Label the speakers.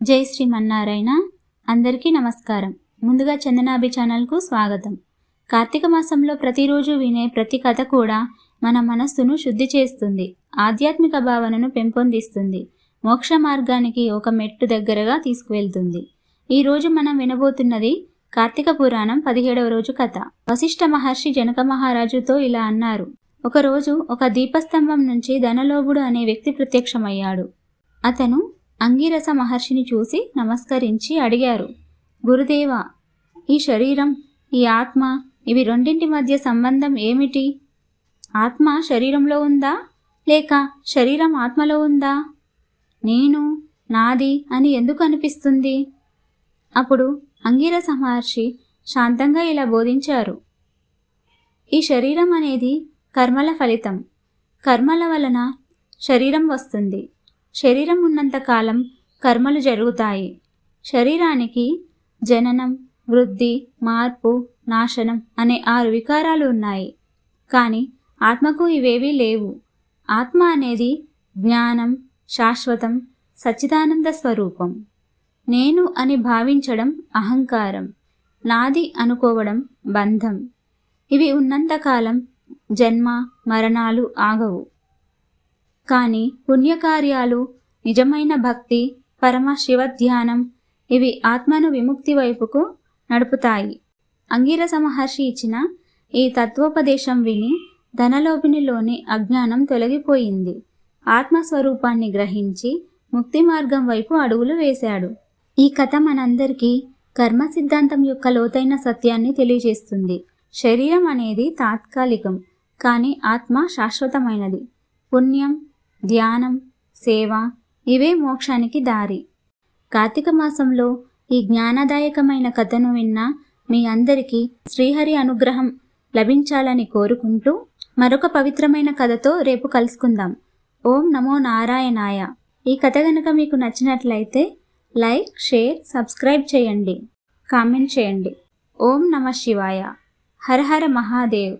Speaker 1: జై శ్రీమన్నారాయణ అందరికీ నమస్కారం. ముందుగా చందనాభి ఛానల్కు స్వాగతం. కార్తీక మాసంలో ప్రతిరోజు వినే ప్రతి కథ కూడా మన మనస్సును శుద్ధి చేస్తుంది ఆధ్యాత్మిక భావనను పెంపొందిస్తుంది మోక్ష మార్గానికి ఒక మెట్టు దగ్గరగా తీసుకువెళ్తుంది. ఈరోజు మనం వినబోతున్నది కార్తీక పురాణం పదిహేడవ రోజు కథ. వశిష్ఠ మహర్షి జనక మహారాజుతో ఇలా అన్నారు. ఒకరోజు ఒక దీపస్తంభం నుంచి ధనలోభుడు అనే వ్యక్తి ప్రత్యక్షమయ్యాడు. అతను అంగీరస మహర్షిని చూసి నమస్కరించి అడిగారు గురుదేవ ఈ శరీరం ఈ ఆత్మ ఇవి రెండింటి మధ్య సంబంధం ఏమిటి? ఆత్మ శరీరంలో ఉందా? లేక శరీరం ఆత్మలో ఉందా? నేను నాది అని ఎందుకు అనిపిస్తుంది? అప్పుడు అంగీరస మహర్షి శాంతంగా ఇలా బోధించారు ఈ శరీరం అనేది కర్మల ఫలితం. కర్మల వలన శరీరం వస్తుంది. శరీరం ఉన్నంతకాలం కర్మలు జరుగుతాయి. శరీరానికి జననం వృద్ధి మార్పు నాశనం అనే ఆరు వికారాలు ఉన్నాయి. కానీ ఆత్మకు ఇవేవీ లేవు. ఆత్మ అనేది జ్ఞానం శాశ్వతం సచ్చిదానంద స్వరూపం. నేను అని భావించడం అహంకారం. నాది అనుకోవడం బంధం. ఇవి ఉన్నంతకాలం జన్మ మరణాలు ఆగవు. కానీ పుణ్యకార్యాలు నిజమైన భక్తి పరమ శివ ధ్యానం ఇవి ఆత్మను విముక్తి వైపుకు నడుపుతాయి. అంగీరస మహర్షి ఇచ్చిన ఈ తత్వోపదేశం విని ధనలోభినిలోని అజ్ఞానం తొలగిపోయింది. ఆత్మస్వరూపాన్ని గ్రహించి ముక్తి మార్గం వైపు అడుగులు వేశాడు. ఈ కథ మనందరికీ కర్మ సిద్ధాంతం యొక్క లోతైన సత్యాన్ని తెలియజేస్తుంది. శరీరం అనేది తాత్కాలికం కానీ ఆత్మ శాశ్వతమైనది. పుణ్యం ధ్యానం సేవ ఇవే మోక్షానికి దారి. కార్తీక మాసంలో ఈ జ్ఞానదాయకమైన కథను విన్న మీ అందరికీ శ్రీహరి అనుగ్రహం లభించాలని కోరుకుంటూ మరొక పవిత్రమైన కథతో రేపు కలుసుకుందాం. ఓం నమో నారాయణాయ. ఈ కథ గనక మీకు నచ్చినట్లయితే లైక్ షేర్ సబ్స్క్రైబ్ చేయండి. కామెంట్ చేయండి. ఓం నమ శివాయ. హర హర మహాదేవ్.